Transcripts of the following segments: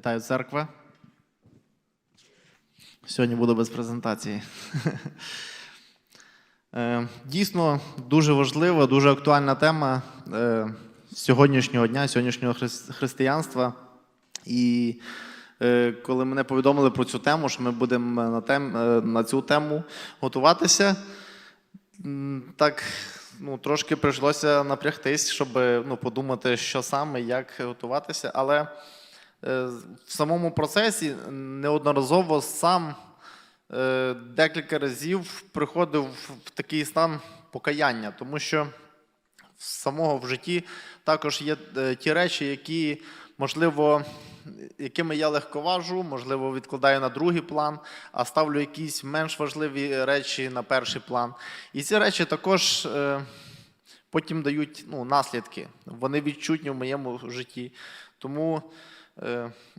Вітаю церква. Сьогодні буду без презентації. Е, Дійсно, дуже важлива, дуже актуальна тема е, сьогоднішнього дня, сьогоднішнього християнства. І е, коли мене повідомили про цю тему, що ми будемо на, тем, на цю тему готуватися, так ну, трошки прийшлося напрягтись, щоб ну, подумати, що саме, як готуватися. Але в самому процесі неодноразово сам е, декілька разів приходив в такий стан покаяння, тому що в самого в житті також є е, ті речі, які, можливо, якими я легковажу, можливо, відкладаю на другий план, а ставлю якісь менш важливі речі на перший план. І ці речі також е, потім дають ну, наслідки. Вони відчутні в моєму житті. Тому е,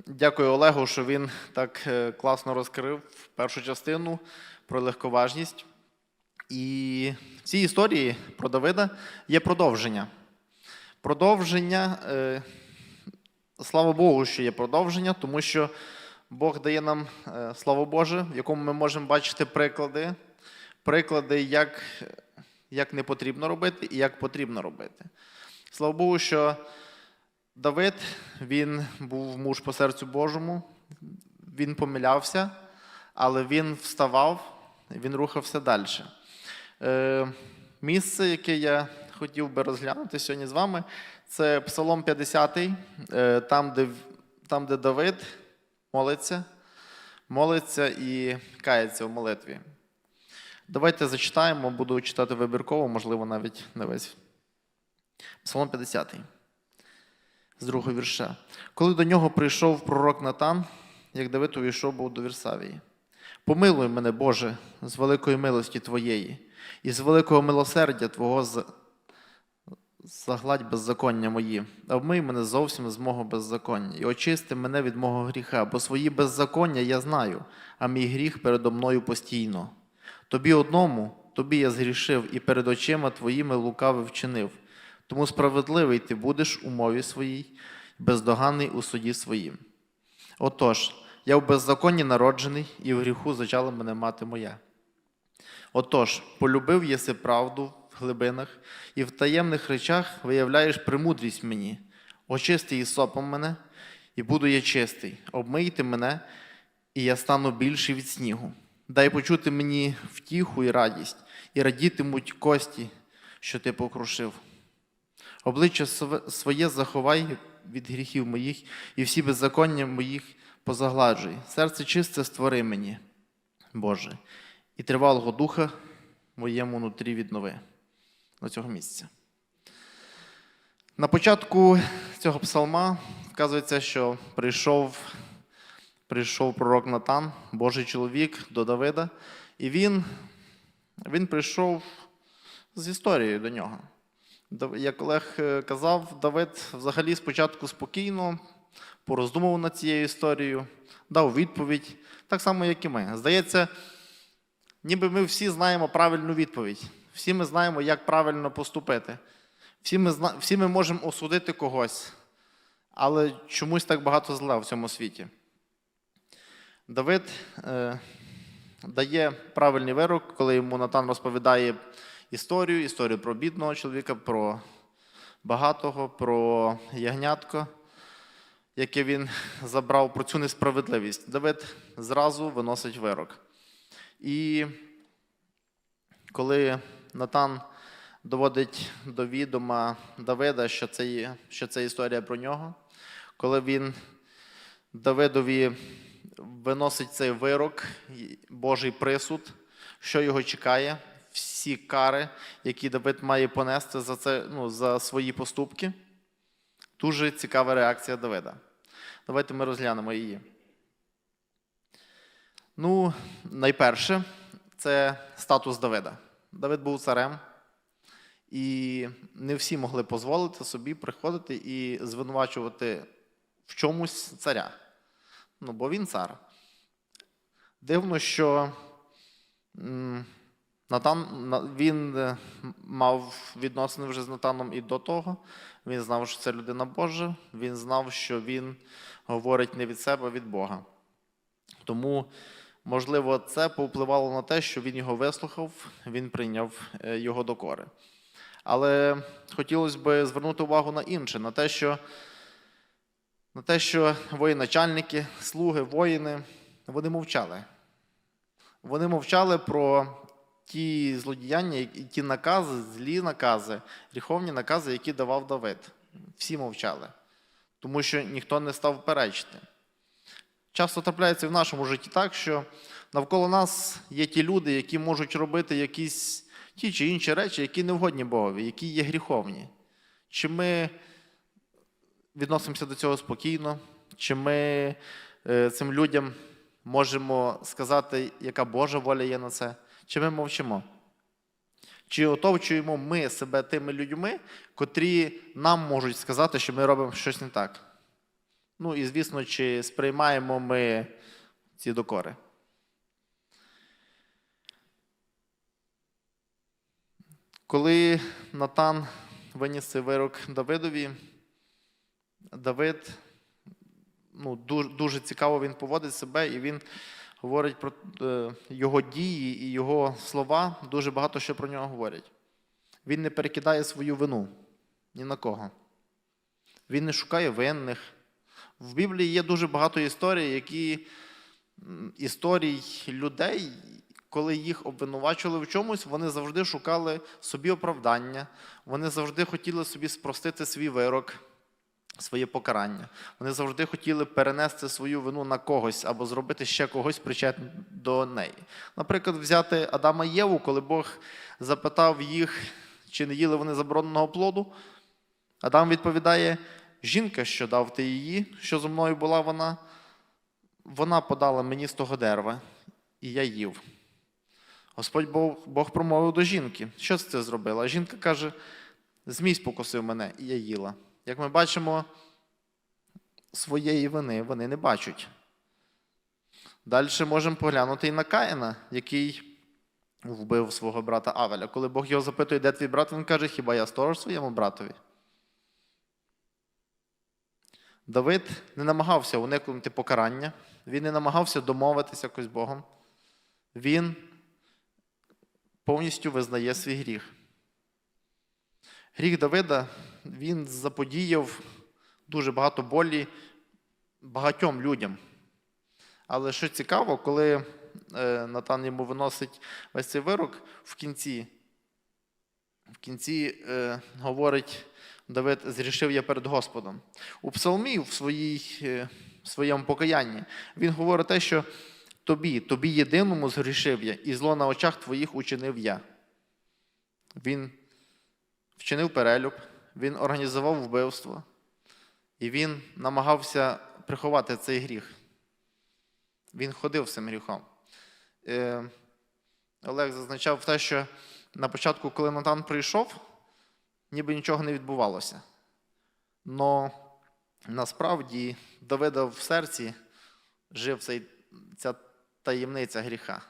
дякую Олегу, що він так е, класно розкрив першу частину про легковажність. І в цій історії про Давида є продовження. Продовження, е, слава Богу, що є продовження, тому що Бог дає нам е, Боже, в якому ми можемо бачити приклади, приклади, як, як не потрібно робити і як потрібно робити. Слава Богу, що Давид він був муж по серцю Божому, він помилявся, але він вставав, він рухався далі. Е, місце, яке я хотів би розглянути сьогодні з вами, це Псалом 50, е, там, де, там, де Давид молиться, молиться і кається в молитві. Давайте зачитаємо, буду читати вибірково, можливо, навіть не весь. Псалом 50. З другого вірша. Коли до нього прийшов пророк Натан, як Давид увійшов був до Вірсавії. Помилуй мене, Боже, з великої милості Твоєї, і з великого милосердя Твого загладь беззаконня мої, а вмий мене зовсім з мого беззаконня, і очисти мене від мого гріха, бо свої беззаконня я знаю, а мій гріх передо мною постійно. Тобі одному, тобі я згрішив, і перед очима твоїми лукавий вчинив. Тому справедливий ти будеш у мові своїй, бездоганний у суді своїм. Отож, я в беззаконні народжений, і в гріху зачала мене мати моя. Отож, полюбив єси правду в глибинах, і в таємних речах виявляєш премудрість мені. Очисти ісопом мене, і буду я чистий. Обмийте мене, і я стану більший від снігу. Дай почути мені втіху і радість, і радітимуть кості, що ти покрушив. Обличчя своє заховай від гріхів моїх, і всі беззаконня моїх позагладжуй. Серце чисте створи мені, Боже, і тривалого духа моєму нутрі віднови на цього місця. На початку цього псалма вказується, що прийшов, прийшов пророк Натан, Божий чоловік до Давида, і він, він прийшов з історією до нього. Як Олег е, казав, Давид взагалі спочатку спокійно пороздумував над цією історією, дав відповідь, так само, як і ми. Здається, ніби ми всі знаємо правильну відповідь. Всі ми знаємо, як правильно поступити. Всі ми, всі ми можемо осудити когось, але чомусь так багато зла в цьому світі. Давид е, дає правильний вирок, коли йому Натан розповідає історію, історію про бідного чоловіка, про багатого, про ягнятко, яке він забрав, про цю несправедливість. Давид зразу виносить вирок. І коли Натан доводить до відома Давида, що це, є- що це історія про нього, коли він Давидові виносить цей вирок, Божий присуд, що його чекає, всі кари, які Давид має понести за, це, ну, за свої поступки. Дуже цікава реакція Давида. Давайте ми розглянемо її. Ну, найперше, це статус Давида. Давид був царем, і не всі могли дозволити собі приходити і звинувачувати в чомусь царя. Ну, бо він цар. Дивно, що Натан, він е, мав відносини вже з Натаном і до того. Він знав, що це людина Божа, він знав, що він говорить не від себе, а від Бога. Тому, можливо, це повпливало на те, що він його вислухав, він прийняв е, його докори. Але хотілося б звернути увагу на інше, на те, що, на те, що воєначальники, слуги, воїни, вони мовчали. Вони мовчали про ті злодіяння ті накази, злі накази, гріховні накази, які давав Давид. Всі мовчали, тому що ніхто не став перечити. Часто трапляється в нашому житті так, що навколо нас є ті люди, які можуть робити якісь ті чи інші речі, які не вгодні Богові, які є гріховні. Чи ми відносимося до цього спокійно, чи ми е, цим людям можемо сказати, яка Божа воля є на це, чи ми мовчимо? Чи отовчуємо ми себе тими людьми, котрі нам можуть сказати, що ми робимо щось не так? Ну і звісно, чи сприймаємо ми ці докори? Коли Натан виніс цей вирок Давидові, Давид ну, дуже, дуже цікаво він поводить себе, і він говорить про е, його дії і його слова. Дуже багато що про нього говорять. Він не перекидає свою вину ні на кого. Він не шукає винних. В Біблії є дуже багато історій, які історій людей, коли їх обвинувачували в чомусь, вони завжди шукали собі оправдання, вони завжди хотіли собі спростити свій вирок, своє покарання. Вони завжди хотіли перенести свою вину на когось або зробити ще когось причетним до неї. Наприклад, взяти Адама і Єву, коли Бог запитав їх, чи не їли вони забороненого плоду. Адам відповідає: жінка, що дав ти її, що зо мною була вона, вона подала мені з того дерева, і я їв. Господь Бог, Бог промовив до жінки, що це зробила? Жінка каже: Змій спокусив мене, і я їла. Як ми бачимо, своєї вини вони не бачать. Далі можемо поглянути і на Каїна, який вбив свого брата Авеля. Коли Бог його запитує, де твій брат, він каже, хіба я сторож своєму братові? Давид не намагався уникнути покарання, він не намагався домовитися якось Богом. Він повністю визнає свій гріх. Гріх Давида він заподіяв дуже багато болі багатьом людям. Але що цікаво, коли е, Натан йому виносить весь цей вирок в кінці, в кінці е, говорить Давид, зрішив я перед Господом. У Псалмі, в, своїй, е, в своєму покаянні, він говорить те, що тобі, тобі єдиному згрішив я, і зло на очах твоїх учинив я. Він вчинив перелюб, він організував вбивство, і він намагався приховати цей гріх. Він ходив цим гріхом. Е, Олег зазначав те, що на початку, коли Натан прийшов, ніби нічого не відбувалося. Но насправді Давида в серці жив цей, ця таємниця гріха.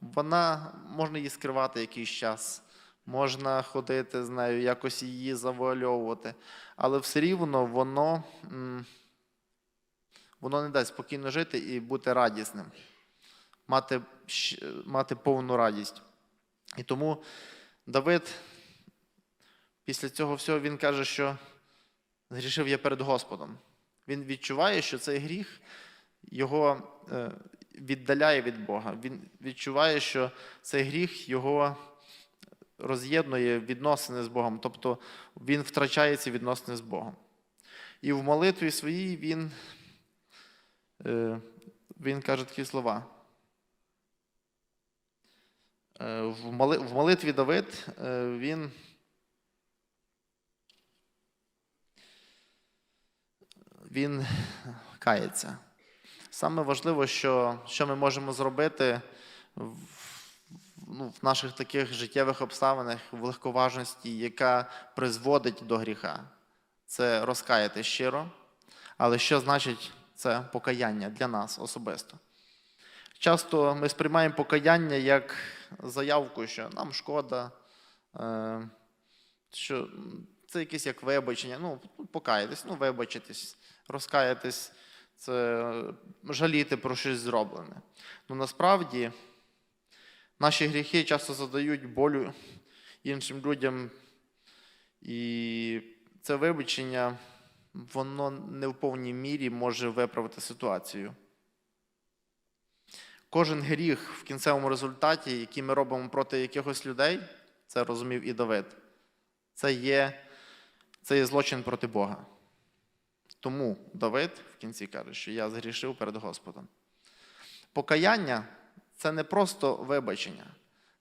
Вона можна її скривати якийсь час, можна ходити з нею, якось її завуальовувати, але все рівно воно, воно не дасть спокійно жити і бути радісним, мати, мати повну радість. І тому Давид після цього всього він каже, що згрішив я перед Господом. Він відчуває, що цей гріх його е, віддаляє від Бога. Він відчуває, що цей гріх його роз'єднує відносини з Богом, тобто він втрачає ці відносини з Богом. І в молитві своїй він, е, він каже такі слова. Е, В молитві Давид е, він він кається. Саме важливо, що, що ми можемо зробити в, ну, в наших таких життєвих обставинах, в легковажності, яка призводить до гріха. Це розкаяти щиро. Але що значить це покаяння для нас особисто? Часто ми сприймаємо покаяння як заявку, що нам шкода, е, що це якесь як вибачення. Ну, покаятись, ну, вибачитись, розкаятись, це жаліти про щось зроблене. Ну насправді наші гріхи часто задають болю іншим людям, і це вибачення, воно не в повній мірі може виправити ситуацію. Кожен гріх в кінцевому результаті, який ми робимо проти якихось людей, це розумів і Давид, це є, це є злочин проти Бога. Тому Давид в кінці каже, що я згрішив перед Господом. Покаяння це не просто вибачення,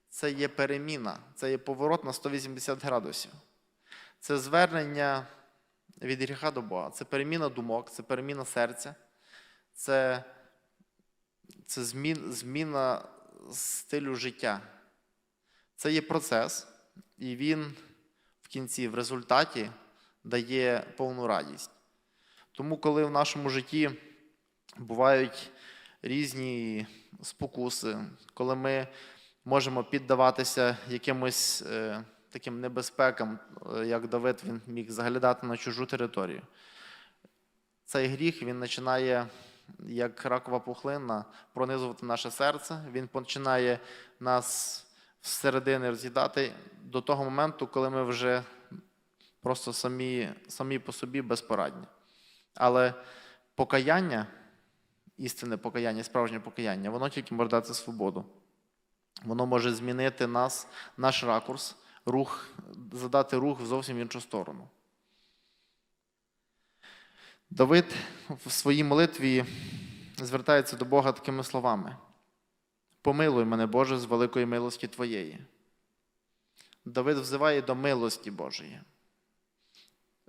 це є переміна, це є поворот на 180 градусів. Це звернення від гріха до Бога, це переміна думок, це переміна серця, це, це змін, зміна стилю життя. Це є процес, і він в кінці, в результаті, дає повну радість. Тому, коли в нашому житті бувають різні спокуси, коли ми можемо піддаватися якимось е, таким небезпекам, е, як Давид він міг заглядати на чужу територію. Цей гріх він починає, як ракова пухлина, пронизувати наше серце. Він починає нас всередини роз'їдати до того моменту, коли ми вже просто самі, самі по собі безпорадні. Але покаяння, істинне покаяння, справжнє покаяння, воно тільки може дати свободу. Воно може змінити нас, наш ракурс, рух, задати рух в зовсім іншу сторону. Давид в своїй молитві звертається до Бога такими словами: Помилуй мене, Боже, з великої милості Твоєї. Давид взиває до милості Божої.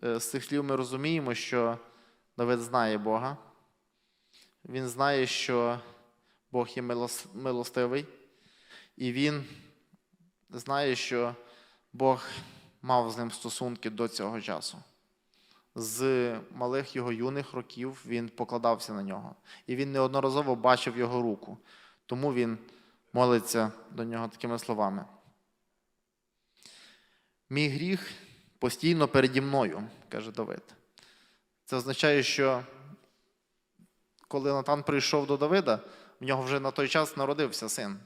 Е, З цих слів ми розуміємо, що Давид знає Бога. Він знає, що Бог є милостивий, і він знає, що Бог мав з ним стосунки до цього часу. З малих його юних років він покладався на нього. І він неодноразово бачив його руку. Тому він молиться до нього такими словами. Мій гріх постійно переді мною, каже Давид. Це означає, що коли Натан прийшов до Давида, в нього вже на той час народився син.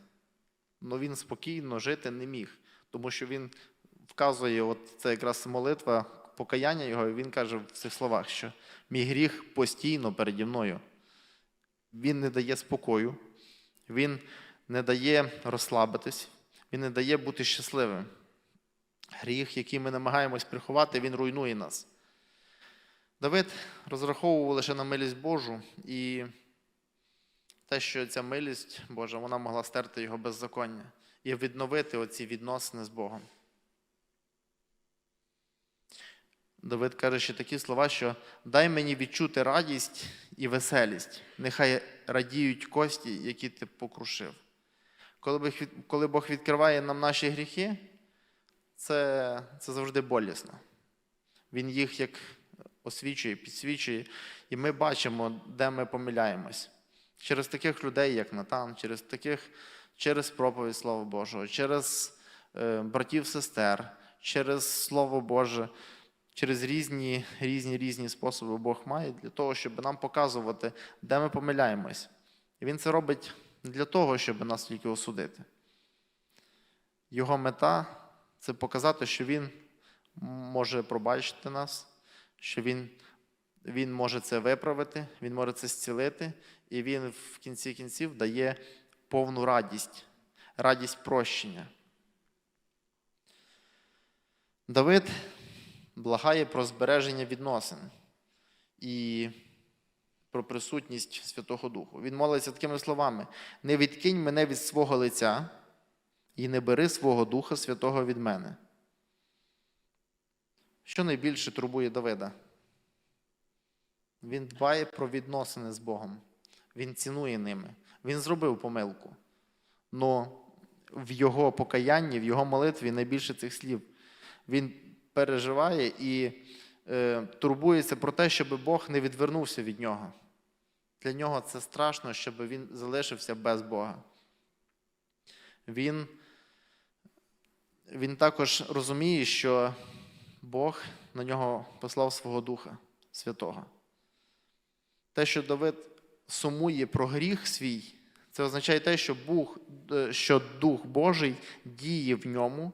Але він спокійно жити не міг, тому що він вказує, от це якраз молитва, покаяння його, і він каже в цих словах, що мій гріх постійно переді мною. Він не дає спокою, він не дає розслабитись, він не дає бути щасливим. Гріх, який ми намагаємось приховати, він руйнує нас. Давид розраховував лише на милість Божу, і те, що ця милість Божа, вона могла стерти його беззаконня і відновити оці відносини з Богом. Давид каже ще такі слова, що дай мені відчути радість і веселість, нехай радіють кості, які ти покрушив. Коли Бог відкриває нам наші гріхи, це, це завжди болісно. Він їх як освічує, підсвічує, і ми бачимо, де ми помиляємось. Через таких людей, як Натан, через таких, через проповідь Слова Божого, через е, братів, сестер, через Слово Боже, через різні, різні, різні способи Бог має для того, щоб нам показувати, де ми помиляємось. І Він це робить для того, щоб нас тільки осудити. Його мета це показати, що Він може пробачити нас, що Він, він може це виправити, Він може це зцілити, і Він в кінці кінців дає повну радість, радість прощення. Давид благає про збереження відносин і про присутність Святого Духу. Він молиться такими словами: не відкинь мене від свого лиця і не бери свого Духа Святого від мене. Що найбільше турбує Давида? Він дбає про відносини з Богом. Він цінує ними. Він зробив помилку. Но в його покаянні, в його молитві найбільше цих слів. Він переживає і е, турбується про те, щоб Бог не відвернувся від нього. Для нього це страшно, щоб він залишився без Бога. Він, він також розуміє, що Бог на нього послав свого Духа Святого. Те, що Давид сумує про гріх свій, це означає те, що, Бог, е, що Дух Божий діє в ньому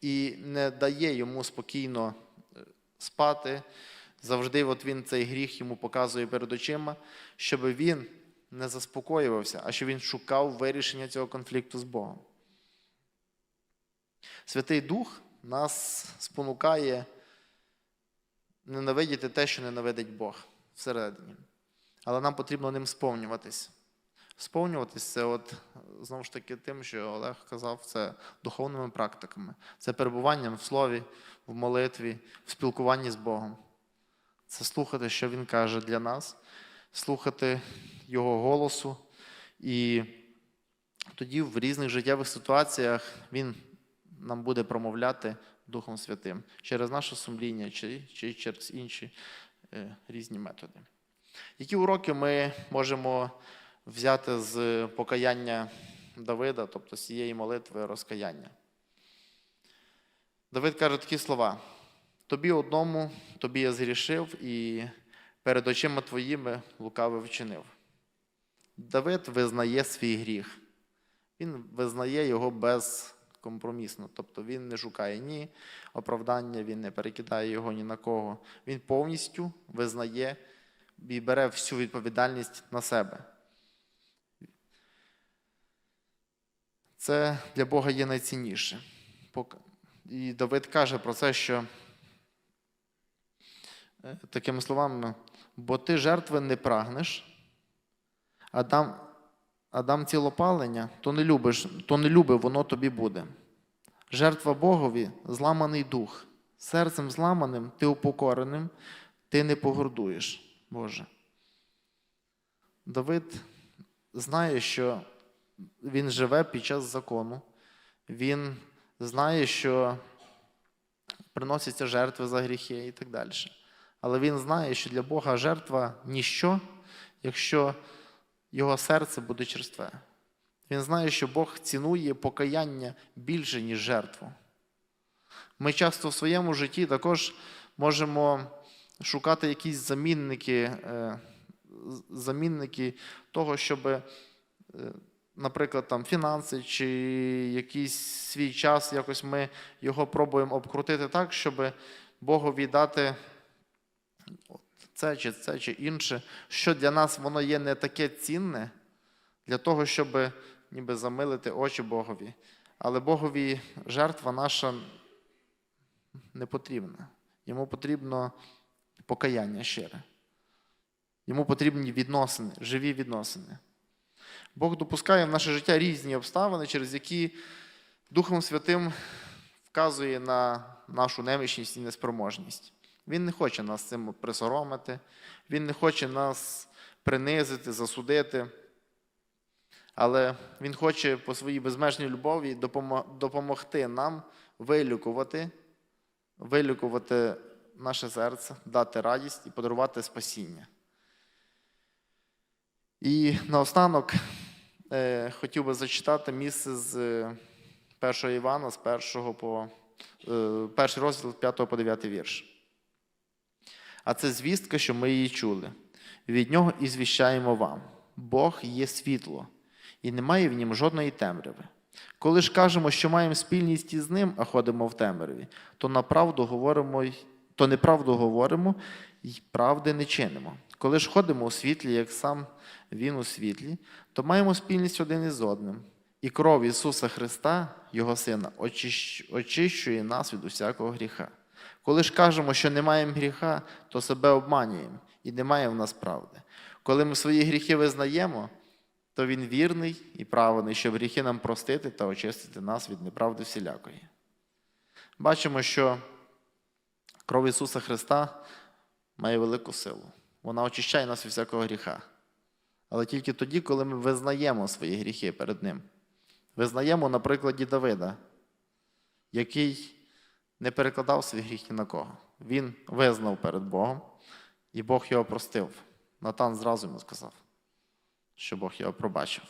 і не дає йому спокійно е, спати. Завжди от він цей гріх йому показує перед очима, щоб він не заспокоювався, а щоб він шукав вирішення цього конфлікту з Богом. Святий Дух нас спонукає ненавидіти те, що ненавидить Бог всередині. Але нам потрібно ним сповнюватись. Сповнюватись це, от, знову ж таки, тим, що Олег казав, це духовними практиками, це перебуванням в слові, в молитві, в спілкуванні з Богом. Це слухати, що Він каже для нас, слухати Його голосу. І тоді в різних життєвих ситуаціях Він нам буде промовляти Духом Святим через наше сумління чи, чи через інші е, різні методи. Які уроки ми можемо взяти з покаяння Давида, тобто з цієї молитви розкаяння? Давид каже такі слова: Тобі одному, тобі я згрішив, і перед очима твоїми лукавий вчинив. Давид визнає свій гріх. Він визнає його безкомпромісно. Тобто він не шукає ні оправдання, він не перекидає його ні на кого. Він повністю визнає і бере всю відповідальність на себе. Це для Бога є найцінніше. І Давид каже про це, що е, такими словами, бо ти жертви не прагнеш, а дам, а дам цілопалення, то не любиш, то не люби, воно тобі буде. Жертва Богові зламаний дух. Серцем зламаним, ти упокореним, ти не погордуєш, Боже. Давид знає, що він живе під час закону. Він знає, що приносяться жертви за гріхи і так далі. Але він знає, що для Бога жертва ніщо, якщо його серце буде черстве. Він знає, що Бог цінує покаяння більше, ніж жертву. Ми часто в своєму житті також можемо шукати якісь замінники, е, замінники того, щоб, е, наприклад, там, фінанси чи якийсь свій час, якось ми його пробуємо обкрутити так, щоб Богові дати от це чи це чи інше, що для нас воно є не таке цінне, для того, щоб ніби замилити очі Богові. Але Богові жертва наша не потрібна. Йому потрібно покаяння щире. Йому потрібні відносини, живі відносини. Бог допускає в наше життя різні обставини, через які Духом Святим вказує на нашу немічність і неспроможність. Він не хоче нас цим присоромити, Він не хоче нас принизити, засудити. Але Він хоче по своїй безмежній любові допомогти нам вилікувати, вилікувати наше серце, дати радість і подарувати спасіння. І наостанок е, хотів би зачитати місце з е, 1 Івана, з 1 по е, розділ 5 по 9 вірш. А це звістка, що ми її чули. Від нього і звіщаємо вам. Бог є світло, і немає в нім жодної темряви. Коли ж кажемо, що маємо спільність із ним, а ходимо в темряві, то на правду говоримо, то неправду говоримо і правди не чинимо. Коли ж ходимо у світлі, як сам Він у світлі, то маємо спільність один із одним. І кров Ісуса Христа, Його Сина, очищує нас від усякого гріха. Коли ж кажемо, що не маємо гріха, то себе обманюємо і немає в нас правди. Коли ми свої гріхи визнаємо, то Він вірний і правильний, щоб гріхи нам простити та очистити нас від неправди всілякої. Бачимо, що кров Ісуса Христа має велику силу. Вона очищає нас від всякого гріха. Але тільки тоді, коли ми визнаємо свої гріхи перед Ним. Визнаємо на прикладі Давида, який не перекладав свої гріхи ні на кого. Він визнав перед Богом, і Бог його простив. Натан зразу йому сказав: що Бог його пробачив.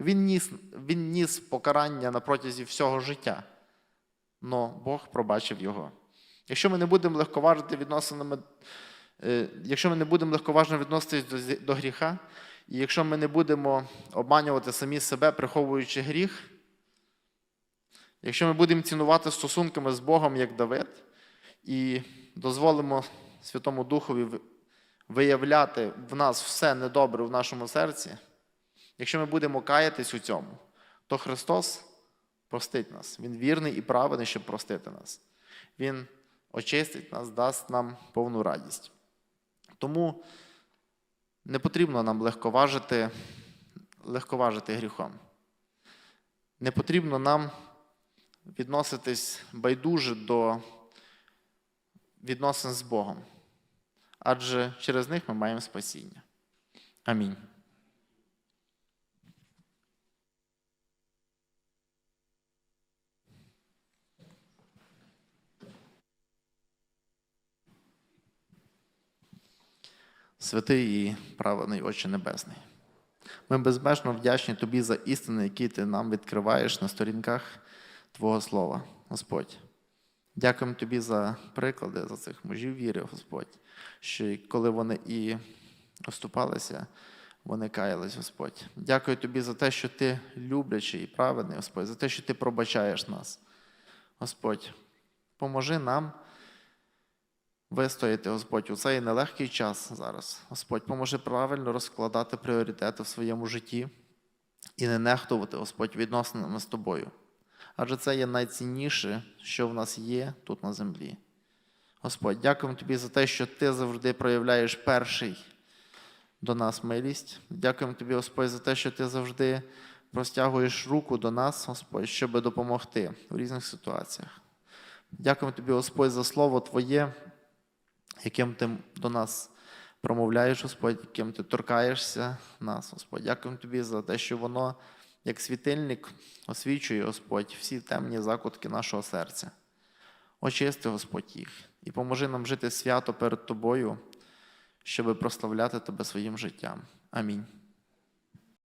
Він ніс, він ніс покарання на протязі всього життя, але Бог пробачив його. Якщо ми не будемо легковажити відносинами, е, якщо ми не будемо легковажно відноситись до гріха, і якщо ми не будемо обманювати самі себе, приховуючи гріх, якщо ми будемо цінувати стосунками з Богом, як Давид, і дозволимо Святому Духові виявляти в нас все недобре в нашому серці, якщо ми будемо каятись у цьому, то Христос простить нас. Він вірний і праведний, щоб простити нас. Він очистить нас, дасть нам повну радість. Тому не потрібно нам легковажити, легковажити гріхом. Не потрібно нам відноситись байдуже до відносин з Богом, адже через них ми маємо спасіння. Амінь. Святий і праведний Отче Небесний. Ми безмежно вдячні Тобі за істини, які Ти нам відкриваєш на сторінках Твого Слова, Господь. Дякуємо Тобі за приклади, за цих мужів віри, Господь, що коли вони і оступалися, вони каялись, Господь. Дякую Тобі за те, що Ти люблячий і праведний, Господь, за те, що Ти пробачаєш нас. Господь, поможи нам вистояти, Господь, у цей нелегкий час зараз. Господь, поможи правильно розкладати пріоритети в своєму житті і не нехтувати, Господь, відносинами з тобою. Адже це є найцінніше, що в нас є тут на землі. Господь, дякуємо Тобі за те, що Ти завжди проявляєш перший до нас милість. Дякуємо Тобі, Господь, за те, що Ти завжди простягуєш руку до нас, Господь, щоб допомогти в різних ситуаціях. Дякуємо Тобі, Господь, за Слово Твоє, яким Ти до нас промовляєш, Господь, яким Ти торкаєшся нас, Господь. Дякуємо Тобі за те, що воно, як світильник, освічує, Господь, всі темні закутки нашого серця. Очисти, Господь, їх і поможи нам жити свято перед Тобою, щоби прославляти Тебе своїм життям. Амінь.